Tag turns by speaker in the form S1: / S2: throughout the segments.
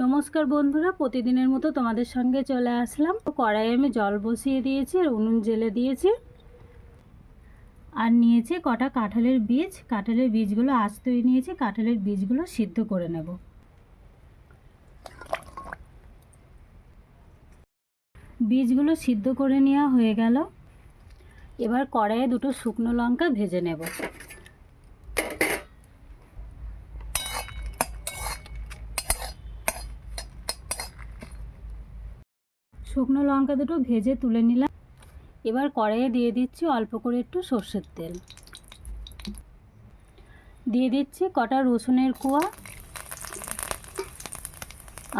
S1: নমস্কার বন্ধুরা, প্রতিদিনের মতো তোমাদের সঙ্গে চলে আসলাম। কড়াইয়ে আমি জল বসিয়ে দিয়েছি আর উনুন জেলে দিয়েছি। আর নিয়েছি কটা কাঁঠালের বীজ। কাঁঠালের বীজগুলো আস্তই নিয়েছি, কাঁঠালের বীজগুলো সিদ্ধ করে নেব। বীজগুলো সিদ্ধ করে নেওয়া হয়ে গেল। এবার কড়াইয়ে দুটো শুকনো লঙ্কা ভেজে নেব। শুকনো লঙ্কা দুটো ভেজে তুলে নিলাম। এবার কড়াইয়ে দিয়ে দিচ্ছি অল্প করে একটু সর্ষের তেল। দিয়ে দিচ্ছি কটা রসুনের কোয়া।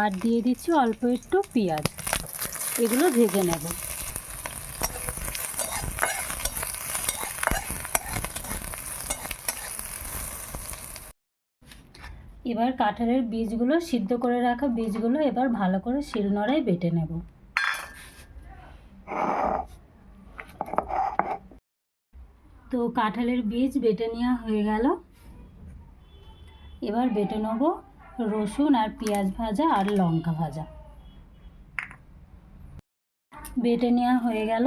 S1: আর দিয়ে দিচ্ছি অল্প একটু পেঁয়াজ। এগুলো ভেজে নেব। এবার কাঁঠালের বীজগুলো সিদ্ধ করে রাখা বীজগুলো এবার ভালো করে শিলনোড়ায় বেটে নেব। তো কাঁঠালের বীজ বেটে নেওয়া হয়ে গেল। এবার বেটে নেব রসুন আর পেঁয়াজ ভাজা আর লঙ্কা ভাজা। বেটে নেওয়া হয়ে গেল।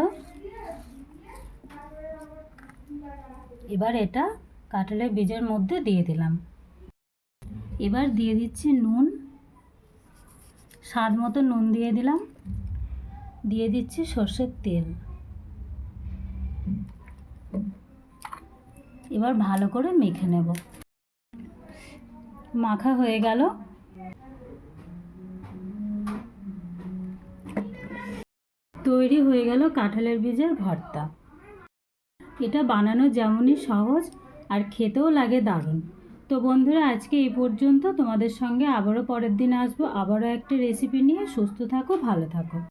S1: এবার এটা কাঁঠালের বীজের মধ্যে দিয়ে দিলাম। এবার দিয়ে দিচ্ছি নুন। স্বাদ মতো নুন দিয়ে দিলাম। দিয়ে দিচ্ছি সর্ষের তেল। এবার ভালো করে মেখে নেব। মাখা হয়ে গেল। তৈরি হয়ে গেল কাঁঠালের বীজের ভর্তা। এটা বানানো যেমনই সহজ আর খেতেও লাগে দারুণ। তো বন্ধুরা, আজকে এই পর্যন্ত। তোমাদের সঙ্গে আবারও পরের দিন আসব। আবারও একটা রেসিপি নিয়ে। সুস্থ থাকো, ভালো থাকো।